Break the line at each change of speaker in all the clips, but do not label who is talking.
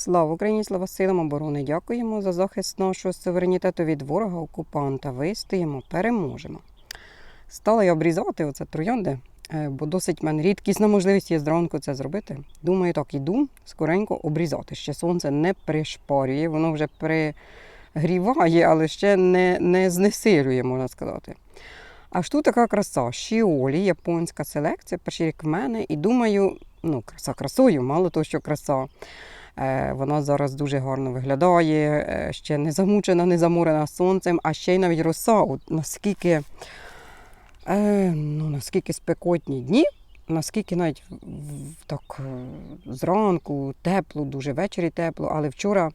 Слава Україні, слава силам оборони! Дякуємо за захист нашого суверенітету від ворога окупанта. Вистоїмо, переможемо. Стала я обрізати оце троянди, е, бо досить в мене рідкісна можливість є зранку це зробити. Думаю, так іду скоренько обрізати. Ще сонце не пришпарює, воно вже пригріває, але ще не, не знесилює, можна сказати. Аж тут така краса, шіолі, японська селекція, перший рік в мене, і думаю, ну, краса красою, мало того, що краса. Е, Вона зараз дуже гарно виглядає, е, ще не замучена, не заморена сонцем, а ще й навіть роса. От наскільки, е, ну, наскільки спекотні дні, наскільки навіть так зранку тепло, дуже ввечері тепло, але вчора,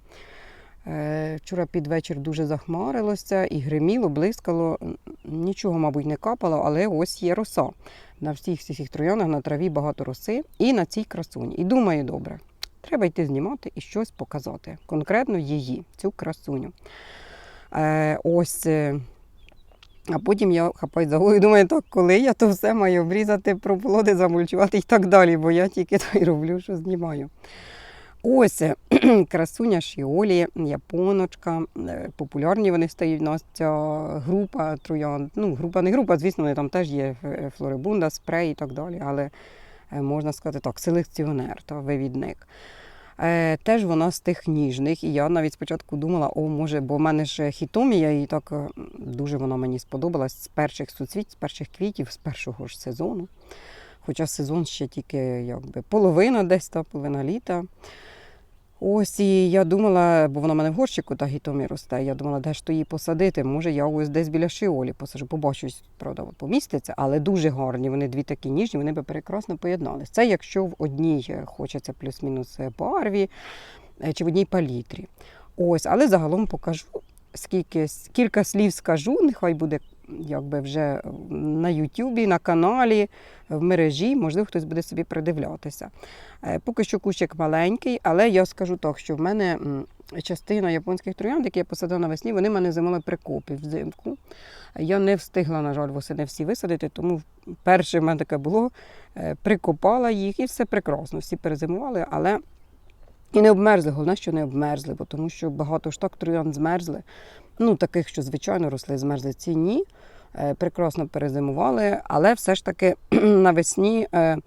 вчора під вечір дуже захмарилося і гриміло, блискало. Нічого, мабуть, не капало, але ось є роса. На всіх всіх троянах на траві багато роси і на цій красуні. І думаю, добре, треба йти знімати і щось показати. Конкретно її, цю красуню. Е, ось. е, А потім я хапаю за голову і думаю, так, коли я то все маю обрізати, проплоди, замульчувати і так далі, бо я тільки то й роблю, що знімаю. Ось е, красуня Шіолі, японочка. Е, Популярні вони стають. У нас ця група троянд. Ну, група не група, звісно, вони там теж є флорибунда, спрей і так далі. Але можна сказати так, селекціонер та вивідник. Е, теж вона з тих ніжних. І я навіть спочатку думала, о, може, бо в мене ж хітомія, і так е, дуже вона мені сподобалась з перших суцвіть, з перших квітів, з першого ж сезону. Хоча сезон ще тільки якби половина десь та половина літа. Ось і я думала, бо вона в мене в горщику та гітомі росте. Я думала, де ж то її посадити. Може, я ось десь біля шиолі посаджу. Побачусь, правда, поміститься, але дуже гарні. Вони дві такі ніжні, вони би прекрасно поєдналися. Це якщо в одній е, хочеться плюс-мінус е, барві е, чи в одній палітрі. Ось, але загалом покажу, скільки кілька слів скажу, нехай буде якби вже на Ютубі, на каналі, в мережі, можливо, хтось буде собі придивлятися. Е, Поки що кущик маленький, але я скажу так, що в мене частина японських троянд, які я посадила навесні, вони мене зимали прикопи взимку. Я не встигла, на жаль, восени всі висадити, тому перше в мене таке було, е, прикопала їх і все прекрасно, всі перезимували, але і не обмерзли. Головне, що не обмерзли, бо тому що багато ж так троянд змерзли. Ну, таких, що звичайно росли, змерзли ці ні. Е, Прекрасно перезимували, але все ж таки навесні. е,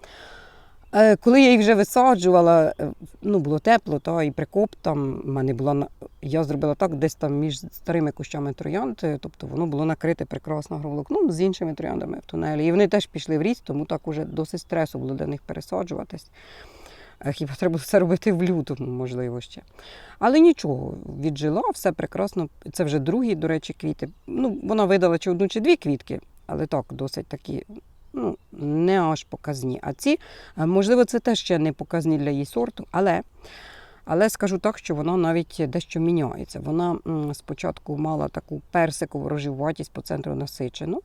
Е, Коли я їх вже висаджувала, ну було тепло, та і прикоп там в мене була на- я зробила так, десь там між старими кущами троянд, тобто воно було накрите прекрасно агроволокном з іншими трояндами в тунелі. І вони теж пішли в ріст, тому так уже досить стресу було для них пересаджуватись. Е, Хіба треба це робити в лютому, можливо, ще. Але нічого, віджила, все прекрасно. Це вже другі, до речі, квіти. Ну, вона видала чи одну, чи дві квітки, але так, досить такі, ну, не аж показні. А ці Е, Можливо, це теж ще не показні для її сорту, але, але скажу так, що вона навіть дещо міняється. Вона спочатку мала таку персикову рожеватість по центру насичену,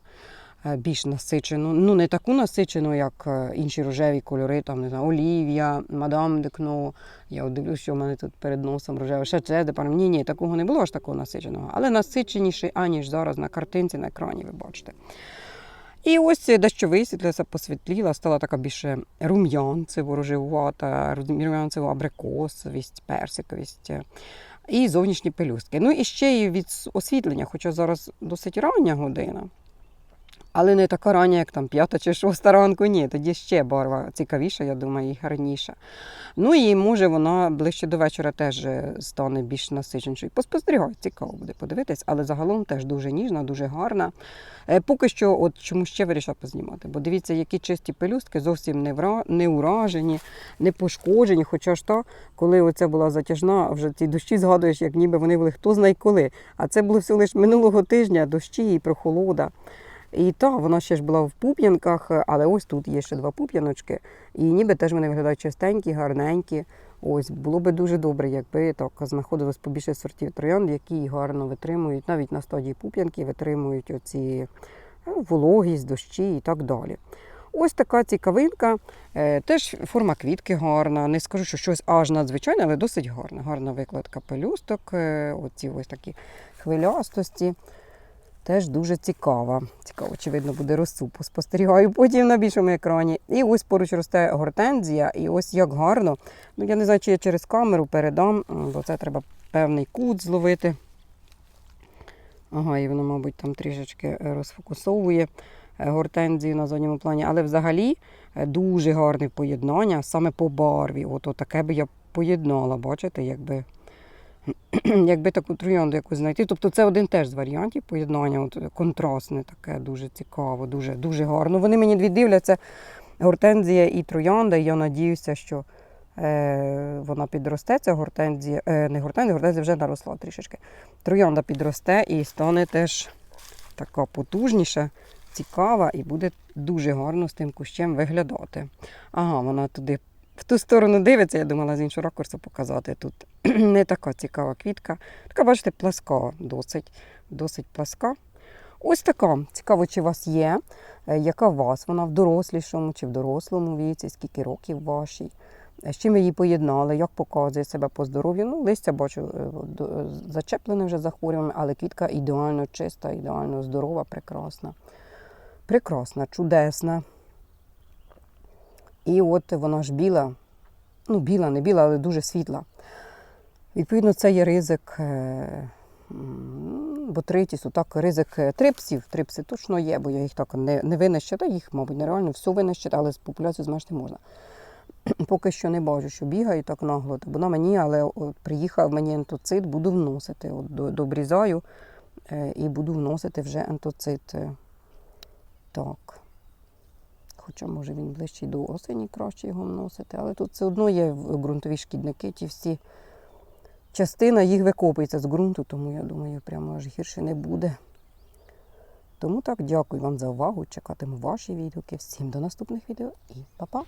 більш насичену. Ну, не таку насичену, як е, інші рожеві кольори, там, не знаю, Олів'я, Мадам Декно. Я дивлюсь, що в мене тут перед носом рожеве. Ще це, де паном. Ні, ні, такого не було аж такого насиченого, але насиченіший, аніж зараз на картинці, на екрані, ви бачите. І ось дещо висвітлилася, посвітліла, стала така більше рум'янцево, рожевувата, рум'янцево абрикосовість, персиковість. І зовнішні пелюстки. Ну і ще й від освітлення, хоча зараз досить рання година. Але не така рання, як там п'ята чи шоста ранку, ні. Тоді ще барва цікавіша, я думаю, і гарніша. Ну і може вона ближче до вечора теж е, стане більш насиченішою. Поспостерігати, цікаво буде подивитись, але загалом теж дуже ніжна, дуже гарна. Е, Поки що, от чому ще вирішила познімати, бо дивіться, які чисті пелюстки, зовсім не, вра... не уражені, не пошкоджені. Хоча ж то, коли оця була затяжна, вже ці дощі згадуєш, як ніби вони були хто знає коли. А це було всього лише минулого тижня, дощі і прохолода. І та, вона ще ж була в пуп'янках, але ось тут є ще два пуп'яночки. І ніби теж вони виглядають чистенькі, гарненькі. Ось було би дуже добре, якби так знаходилось побільше сортів троянд, які гарно витримують, навіть на стадії пуп'янки витримують оці ну, вологість, дощі і так далі. Ось така цікавинка. Е, Теж форма квітки гарна. Не скажу, що щось аж надзвичайне, але досить гарна. Гарна викладка пелюсток, е, оці ось такі хвилястості. Теж дуже цікава. Цікаво, чи видно буде росу. Спостерігаю потім на більшому екрані. І ось поруч росте гортензія, і ось як гарно. Ну, я не знаю, чи я через камеру передам, бо це треба певний кут зловити. Ага, і воно, мабуть, там трішечки е, розфокусовує е, гортензію на задньому плані. Але взагалі е, дуже гарне поєднання саме по барві. От таке би я поєднала, бачите, якби, якби таку троянду якусь знайти. Тобто це один теж з варіантів поєднання, от, контрастне таке, дуже цікаво, дуже, дуже гарно. Вони мені дві дивляться, гортензія і троянда, і я надіюся, що е, вона підросте, ця гортензія, е, не гортензія, гортензія вже наросла трішечки. Троянда підросте і стане теж така потужніша, цікава і буде дуже гарно з тим кущем виглядати. Ага, вона туди в ту сторону дивиться, я думала з іншого ракурсу показати тут. Не така цікава квітка. Така, бачите, пласка досить, досить пласка. Ось така. Цікаво, чи у вас є, е, яка у вас, вона в дорослішому чи в дорослому віці, скільки років вашій. Е, З чим її поєднали, як показує себе по здоров'ю. Ну, листя бачу е, зачеплене вже захворюванням, але квітка ідеально чиста, ідеально здорова, прекрасна. Прекрасна, чудесна. І от вона ж біла, ну, біла, не біла, але дуже світла. Відповідно, це є ризик е, ботритісу, так, ризик е, трипсів. Трипси точно є, бо я їх так не, не винищила, їх, мабуть, нереально все винищити, але з популяцією зменшити можна. Поки що не бачу, що бігаю так нагло. То вона мені, але от приїхав мені ентоцит, буду вносити. От добрізаю е, і буду вносити вже ентоцит. Так. Хоча, може, він ближчий до осені краще його вносити, але тут все одно є ґрунтові шкідники, ті всі. Частина їх викопується з ґрунту, тому я думаю, прямо аж гірше не буде. Тому так, дякую вам за увагу. Чекатиму ваші відгуки. Всім до наступних відео і па-па!